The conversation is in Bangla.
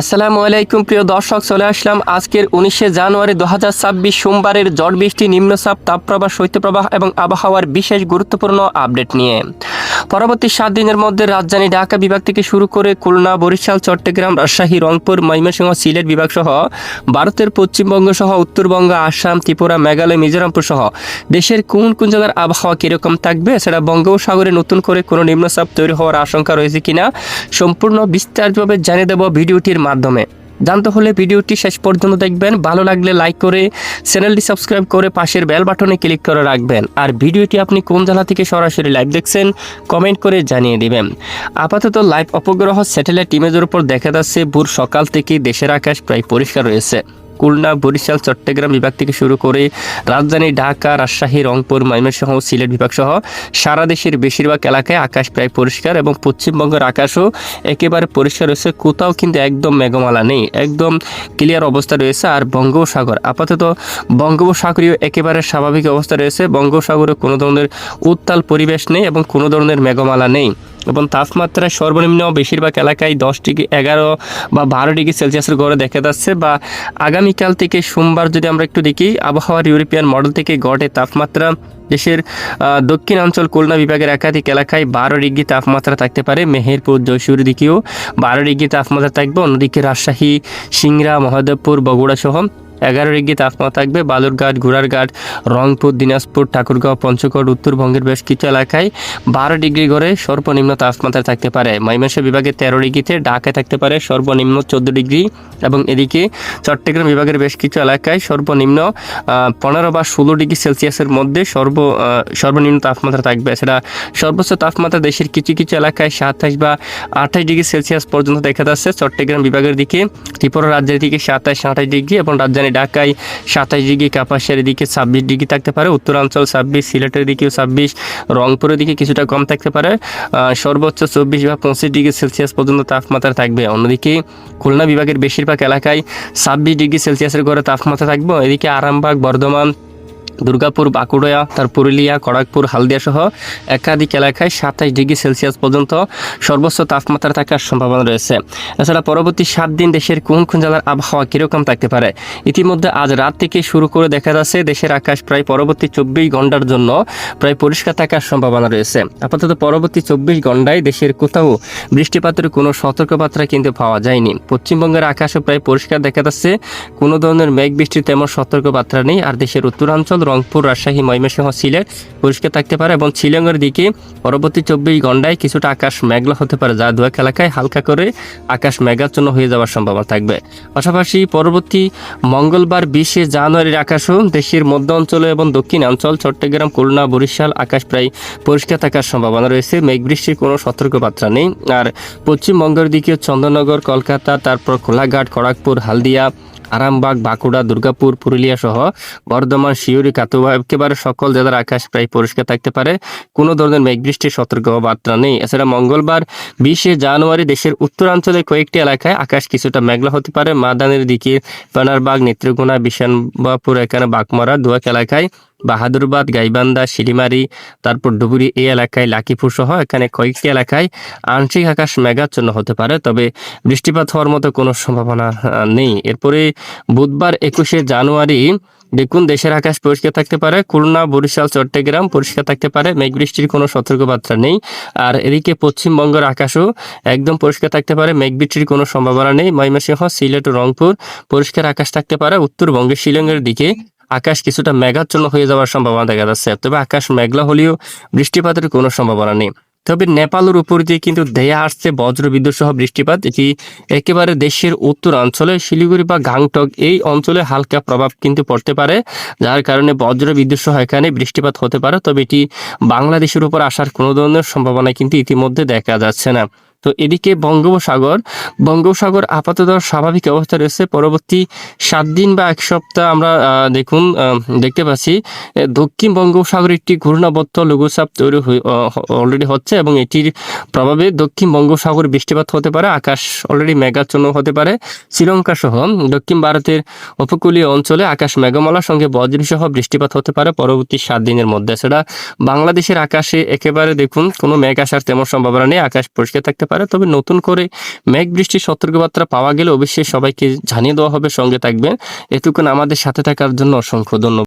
আসসালামু আলাইকুম, প্রিয় দর্শক, চলে আসলাম আজকের উনিশে জানুয়ারি দু হাজার ছাব্বিশ সোমবারের ঝড় বৃষ্টি নিম্নচাপ, তাপপ্রবাহ, শৈত্যপ্রবাহ এবং আবহাওয়ার বিশেষ গুরুত্বপূর্ণ আপডেট নিয়ে। পরবর্তী সাত দিনের মধ্যে রাজধানী ঢাকা বিভাগ থেকে শুরু করে খুলনা, বরিশাল, চট্টগ্রাম, রাজশাহী, রংপুর, ময়মনসিংহ, সিলেট বিভাগ সহ ভারতের পশ্চিমবঙ্গ সহ উত্তরবঙ্গ, আসাম, ত্রিপুরা, মেঘালয় মিজোরামপুর সহ দেশের কোন কোন জেলার আবহাওয়া কীরকম থাকবে এছাড়া বঙ্গোপসাগরে নতুন করে কোনো নিম্নচাপ তৈরি হওয়ার আশঙ্কা রয়েছে কিনা, সম্পূর্ণ বিস্তারিতভাবে জানিয়ে দেব ভিডিওটির মাধ্যমে। জানতে হলে ভিডিওটি শেষ পর্যন্ত দেখবেন। ভালো লাগলে লাইক করে, চ্যানেলটি সাবস্ক্রাইব করে পাশের বেল বাটনে ক্লিক করে রাখবেন। আর ভিডিওটি আপনি কোন জেলা থেকে সরাসরি লাইভ দেখছেন কমেন্ট করে জানিয়ে দিবেন। আপাতত লাইভ অপগ্রহ স্যাটেলাইট ইমেজের উপর দেখা যাচ্ছে, ভোর সকাল থেকে দেশের আকাশ প্রায় পরিষ্কার রয়েছে। খুলনা, বরিশাল, চট্টগ্রাম বিভাগ থেকে শুরু করে রাজধানী, ঢাকা, রাজশাহী, রংপুর, ময়মনসিংহ সিলেট বিভাগ সহ সারা দেশের বেশিরভাগ এলাকায় আকাশ প্রায় পরিষ্কার এবং পশ্চিমবঙ্গের আকাশও একেবারে পরিষ্কার রয়েছে। কোথাও কিন্তু একদম মেঘমালা নেই, একদম ক্লিয়ার অবস্থা রয়েছে। আর বঙ্গোপসাগর, আপাতত বঙ্গোপসাগরীয় একেবারে স্বাভাবিক অবস্থা রয়েছে। বঙ্গোপসাগরে কোনো ধরনের উত্তাল পরিবেশ নেই এবং কোনো ধরনের মেঘমালা নেই। এবং তাপমাত্রা সর্বনিম্ন বেশিরভাগ এলাকায় দশ ডিগ্রি, এগারো বা বারো ডিগ্রি সেলসিয়াসের গড়ে দেখা যাচ্ছে বা আগামীকাল থেকে সোমবার যদি আমরা একটু দেখি, আবহাওয়ার ইউরোপিয়ান মডেল থেকে গড়ে তাপমাত্রা দেশের দক্ষিণাঞ্চল খুলনা বিভাগের একাধিক এলাকায় বারো ডিগ্রি তাপমাত্রা থাকতে পারে, মেহেরপুর জয়সুর দিকেও বারো ডিগ্রি তাপমাত্রা থাকবে। অন্যদিকে রাজশাহী, সিংড়া, মহাদেবপুর, বগুড়া সহ এগারো ডিগ্রি তাপমাত্রা থাকবে। বালুরঘাট, ঘোড়ারঘাট, রংপুর, দিনাজপুর, ঠাকুরগাঁও, পঞ্চগড়, উত্তরবঙ্গের বেশ কিছু এলাকায় বারো ডিগ্রি করে সর্বনিম্ন তাপমাত্রা থাকতে পারে। ময়মনসিংহ বিভাগে তেরো ডিগ্রিতে, ঢাকায় থাকতে পারে সর্বনিম্ন চোদ্দ ডিগ্রি এবং এদিকে চট্টগ্রাম বিভাগের বেশ কিছু এলাকায় সর্বনিম্ন পনেরো বা ষোলো ডিগ্রি সেলসিয়াসের মধ্যে সর্ব সর্বনিম্ন তাপমাত্রা থাকবে। সেটা সর্বোচ্চ তাপমাত্রা দেশের কিছু কিছু এলাকায় সাতাশ বা আঠাশ ডিগ্রি সেলসিয়াস পর্যন্ত দেখা যাচ্ছে। চট্টগ্রাম বিভাগের দিকে, ত্রিপুরা রাজ্যের দিকে সাতাশ আঠাশ ডিগ্রি এবং রাজধানী ঢাকায় সাতাশ ডিগ্রি কাপাসের দিকে ছাব্বিশ ডিগ্রি থাকতে পারে, উত্তরাঞ্চল ছাব্বিশ, সিলেটের দিকেও ছাব্বিশ, রংপুরের দিকে কিছুটা কম থাকতে পারে সর্বোচ্চ চব্বিশ বা পঁচিশ ডিগ্রি সেলসিয়াস পর্যন্ত তাপমাত্রা থাকবে। অন্যদিকে খুলনা বিভাগের বেশিরভাগ এলাকায় ছাব্বিশ ডিগ্রি সেলসিয়াসের ঘরে তাপমাত্রা থাকবে। এদিকে আরামবাগ, বর্ধমান দুর্গাপুর, বাঁকুড়া, তার পুরুলিয়া খড়গপুর হালদিয়া সহ একাধিক এলাকায় সাতাশ ডিগ্রি সেলসিয়াস পর্যন্ত সর্বোচ্চ তাপমাত্রা থাকার সম্ভাবনা রয়েছে। এছাড়া পরবর্তী সাত দিন দেশের কোন কোন জেলার আবহাওয়া কীরকম থাকতে পারে? ইতিমধ্যে আজ রাত থেকে শুরু করে দেখা যাচ্ছে দেশের আকাশ প্রায় পরবর্তী চব্বিশ ঘণ্টার জন্য প্রায় পরিষ্কার থাকার সম্ভাবনা রয়েছে। আপাতত পরবর্তী চব্বিশ ঘন্টায় দেশের কোথাও বৃষ্টিপাতের কোনো সতর্কবার্তা কিন্তু পাওয়া যায়নি। পশ্চিমবঙ্গের আকাশও প্রায় পরিষ্কার দেখা যাচ্ছে। কোনো ধরনের মেঘ বৃষ্টির তেমন সতর্কবার্তা নেই। আর দেশের উত্তরাঞ্চল রংপুর রাজশাহী ময়মনসিংহ সিলেট পরিষ্কার থাকতে পারে এবং শিলংয়ের দিকে পরবর্তী চব্বিশ ঘন্টায় কিছুটা আকাশ মেঘলা হতে পারে, যা দু এক এলাকায় হালকা করে আকাশ মেঘাচ্ছন্ন হয়ে যাওয়ার সম্ভাবনা থাকবে। পাশাপাশি পরবর্তী মঙ্গলবার বিশে জানুয়ারির আকাশও দেশের মধ্য অঞ্চলে এবং দক্ষিণাঞ্চল, চট্টগ্রাম, খুলনা, বরিশাল আকাশ প্রায় পরিষ্কার থাকার সম্ভাবনা রয়েছে। মেঘ বৃষ্টির কোনো সতর্কবার্তা নেই। আর পশ্চিমবঙ্গের দিকে চন্দননগর কলকাতা, তারপর কোলাঘাট, খড়গপুর, হালদিয়া আরামবাগ, বাঁকুড়া, দুর্গাপুর, পুরুলিয়া সহ বর্ধমান শিউরি কাতুয়া একেবারে সকল জেলার আকাশ প্রায় পরিষ্কার থাকতে পারে। কোনো ধরনের মেঘ বৃষ্টির সতর্কবার্তা নেই। এছাড়া মঙ্গলবার বিশে জানুয়ারি দেশের উত্তরাঞ্চলে কয়েকটি এলাকায় আকাশ কিছুটা মেঘলা হতে পারে। মাদানের দিকে পানারবাগ নেত্রকোনা বিশানবাপুর এখানে বাঘমারা, দুয়াক এলাকায় বাহাদুরবাদ, গাইবান্ধা, শিলিমারি, তারপর ডুবুরি এই এলাকায়, লাকিপুর সহ এখানে কয়েকটি এলাকায় আংশিক আকাশ মেঘাচ্ছন্ন হতে পারে, তবে বৃষ্টিপাত হওয়ার মতো কোনো সম্ভাবনা নেই। এরপরে বুধবার একুশে জানুয়ারি দেখুন, দেশের আকাশ পরিষ্কার থাকতে পারে, খুলনা, বরিশাল, চট্টগ্রাম পরিষ্কার থাকতে পারে, মেঘ বৃষ্টির কোনো সতর্কবার্তা নেই। আর এদিকে পশ্চিমবঙ্গের আকাশও একদম পরিষ্কার থাকতে পারে, মেঘ বৃষ্টির কোনো সম্ভাবনা নেই। ময়মনসিংহ, সিলেট ও রংপুর পরিষ্কার আকাশ থাকতে পারে উত্তরবঙ্গের শিলংয়ের দিকে আকাশ কিছুটা মেঘাচ্ছন্ন হয়ে যাওয়ার সম্ভাবনা দেখা যাচ্ছে, তবে আকাশ মেঘলা হলেও বৃষ্টিপাতের কোনো সম্ভাবনা নেই। তবে নেপালের উপর দিয়ে কিন্তু দেয়া আসছে বজ্র বিদ্যুৎ সহ বৃষ্টিপাত, এটি একেবারে দেশের উত্তরাঞ্চলে শিলিগুড়ি বা গাংটক এই অঞ্চলে হালকা প্রভাব কিন্তু পড়তে পারে, যার কারণে বজ্র বিদ্যুৎ সহ এখানে বৃষ্টিপাত হতে পারে, তবে এটি বাংলাদেশের উপর আসার কোনো ধরনের সম্ভাবনা কিন্তু ইতিমধ্যে দেখা যাচ্ছে না। তো এদিকে বঙ্গোপসাগর বঙ্গোপসাগর আপাতত স্বাভাবিক অবস্থা রয়েছে। পরবর্তী সাত দিন বা এক সপ্তাহ আমরা দেখুন দেখতে পাচ্ছি। দক্ষিণ বঙ্গোপসাগরে একটি ঘূর্ণাবর্ত লঘুচাপ তৈরি অলরেডি হচ্ছে এবং এটির প্রভাবে দক্ষিণ বঙ্গোপসাগরে বৃষ্টিপাত হতে পারে, আকাশ অলরেডি মেঘাচ্ছন্ন হতে পারে। শ্রীলঙ্কা সহ দক্ষিণ ভারতের উপকূলীয় অঞ্চলে আকাশ মেঘমালার সঙ্গে বজ্র সহ বৃষ্টিপাত হতে পারে পরবর্তী সাত দিনের মধ্যে। সেটা বাংলাদেশের আকাশে একেবারে দেখুন, কোনো মেঘ আসার তেমন সম্ভাবনা নেই, আকাশ পরিষ্কার থাকতে পারে। পারে, তবে নতুন করে মেঘ বৃষ্টির সতর্কবার্তা পাওয়া গেলে অবশ্যই সবাইকে জানিয়ে দেওয়া হবে, সঙ্গে থাকবেন। এটুকুন আমাদের সাথে থাকার জন্য অসংখ্য ধন্যবাদ।